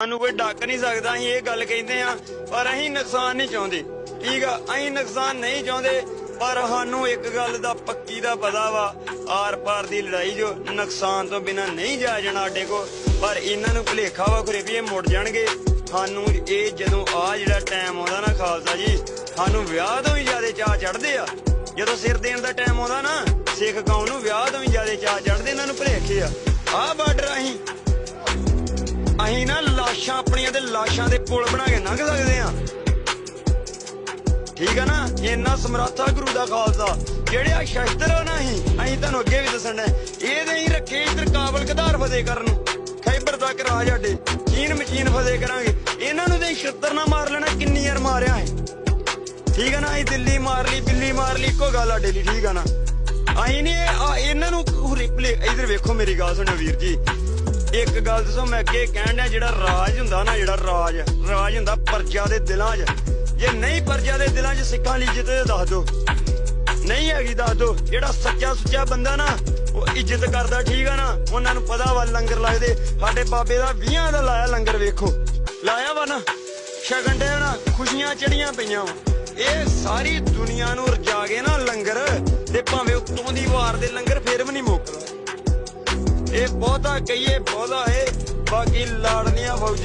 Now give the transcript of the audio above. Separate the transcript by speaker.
Speaker 1: ਸਾਨੂੰ ਕੋਈ ਡੱਕ ਨਹੀਂ ਸਕਦਾ, ਅਸੀਂ ਇਹ ਗੱਲ ਕਹਿੰਦੇ ਆ ਪਰ ਅਸੀਂ ਨੁਕਸਾਨ ਨਹੀਂ ਚਾਹੁੰਦੇ। ਠੀਕ ਆ, ਅਸੀਂ ਨੁਕਸਾਨ ਨਹੀਂ ਚਾਹੁੰਦੇ, ਪਰ ਸਾਨੂੰ ਇੱਕ ਗੱਲ ਦਾ ਪੱਕੀ ਦਾ ਪਤਾ ਵਾ ਆਰ ਪਾਰ ਦੀ ਲੜਾਈ ਜੋ ਨੁਕਸਾਨ ਤੋਂ ਬਿਨਾ ਨਹੀਂ ਜਾ ਜਾਣਾ ਸਾਡੇ ਕੋ ਪਰ ਇਹਨਾਂ ਨੂੰ ਭੁਲੇਖਾ ਵਾ ਖਰੇ ਵੀ ਇਹ ਮੁੜ ਜਾਣਗੇ। ਸਾਨੂੰ ਇਹ ਜਦੋਂ ਆ ਜਿਹੜਾ ਟਾਈਮ ਆਉਂਦਾ ਨਾ ਖਾਲਸਾ ਜੀ, ਸਾਨੂੰ ਵਿਆਹ ਤੋਂ ਵੀ ਜ਼ਿਆਦਾ ਚਾਹ ਚੜਦੇ ਆ। ਜਦੋਂ ਸਿਰ ਦੇਣ ਦਾ ਟਾਈਮ ਆਉਂਦਾ ਨਾ, ਸਿੱਖ ਕੌਮ ਨੂੰ ਵਿਆਹ ਤੋਂ ਵੀ ਜ਼ਿਆਦਾ ਚਾਹ ਚੜਦੇ ਇਹਨਾਂ ਨੂੰ ਭੁਲੇਖੇ ਆ। ਆਹ ਬਾਰਡਰ ਅਸੀਂ ਅਸੀਂ ਨਾ ਲਾਸ਼ਾਂ ਆਪਣੀਆਂ ਤੇ ਲਾਸ਼ਾਂ ਦੇ ਪੁਲ ਬਣਾ ਕੇ ਲੰਘ ਸਕਦੇ ਆ। ਠੀਕ ਆ ਨਾ? ਇੰਨਾ ਸਮਰੱਥਾ ਗੁਰੂ ਦਾ ਖਾਲਸਾ। ਜਿਹੜੇ ਆ ਸ਼ਸਤਰ ਆ ਨਾ ਅਸੀਂ ਤੁਹਾਨੂੰ ਅੱਗੇ ਵੀ ਦੱਸਣਾ ਇਹਦੇ ਹੀ ਰੱਖੇ ਇਧਰ ਕਾਬਲ ਕਧਾਰ ਫਤਿਹ ਕਰਨ ਖੈਬਰ ਤੱਕ ਰਾਜ ਸਾਡੇ, ਚੀਨ ਮਚੀਨ ਫਤਿਹ ਕਰਾਂਗੇ। ਇਹਨਾਂ ਨੂੰ ਤੇ ਛਿੱਤਰ ਨਾ ਮਾਰ ਲੈਣਾ, ਕਿੰਨੀ ਯਾਰ ਮਾਰਿਆ ਹੈ। ਠੀਕ ਆ ਨਾ? ਅਸੀਂ ਦਿੱਲੀ ਮਾਰ ਲਈ, ਬਿੱਲੀ ਮਾਰ ਲਈ, ਇੱਕੋ ਗੱਲ ਆ ਡੇਲੀ, ਠੀਕ ਆ ਨਾ? ਅਸੀਂ ਨਹੀਂ ਇਹਨਾਂ ਨੂੰ ਰਿਪਲੇ ਇਧਰ ਵੇਖੋ ਮੇਰੀ ਗੱਲ ਸੁਣੋ ਵੀਰ ਜੀ। ਇੱਕ ਗੱਲ ਦੱਸੋ, ਮੈਂ ਅੱਗੇ ਕਹਿਣ ਡਿਆ, ਜਿਹੜਾ ਰਾਜ ਹੁੰਦਾ ਨਾ, ਜਿਹੜਾ ਰਾਜ ਰਾਜ ਹੁੰਦਾ ਪਰਜਾ ਦੇ ਦਿਲਾਂ 'ਚ। ਜੇ ਨਹੀਂ ਪਰਜਾ ਦੇ ਦਿਲਾਂ 'ਚ ਸਿੱਖਾਂ ਲਈ ਇੱਜ਼ਤ ਦੱਸ ਦਿਓ। ਨਹੀਂ ਹੈਗੀ, ਦੱਸ ਦਿਓ। ਜਿਹੜਾ ਸੱਚਾ ਸੁੱਚਾ ਬੰਦਾ ਨਾ, ਉਹ ਇੱਜ਼ਤ ਕਰਦਾ, ਠੀਕ ਆ ਨਾ? ਉਹਨਾਂ ਨੂੰ ਪਤਾ ਵਾ ਲੰਗਰ ਲੱਗਦੇ ਸਾਡੇ ਬਾਬੇ ਦਾ 20 ਦਾ ਲਾਇਆ ਲੰਗਰ, ਵੇਖੋ। ਲਾਇਆ ਵਾ ਨਾ? ਸ਼ਗਨ ਦੇ ਨਾ, ਖੁਸ਼ੀਆਂ ਚੜੀਆਂ ਪਈਆਂ ਇਹ ਸਾਰੀ ਦੁਨੀਆ ਨੂੰ ਰਜਾ ਕੇ ਨਾ ਲੰਗਰ, ਤੇ ਭਾਵੇਂ ਉਤੋਂ ਦੀ ਵਾਰ ਦੇ ਲੰਗਰ ਇਹ ਬਹੁਤਾ ਕਹੀਏ ਬਹੁਤਾ ਏ ਬਾਕੀ ਲਾੜਨੀਆਂ ਫੌਜਾਂ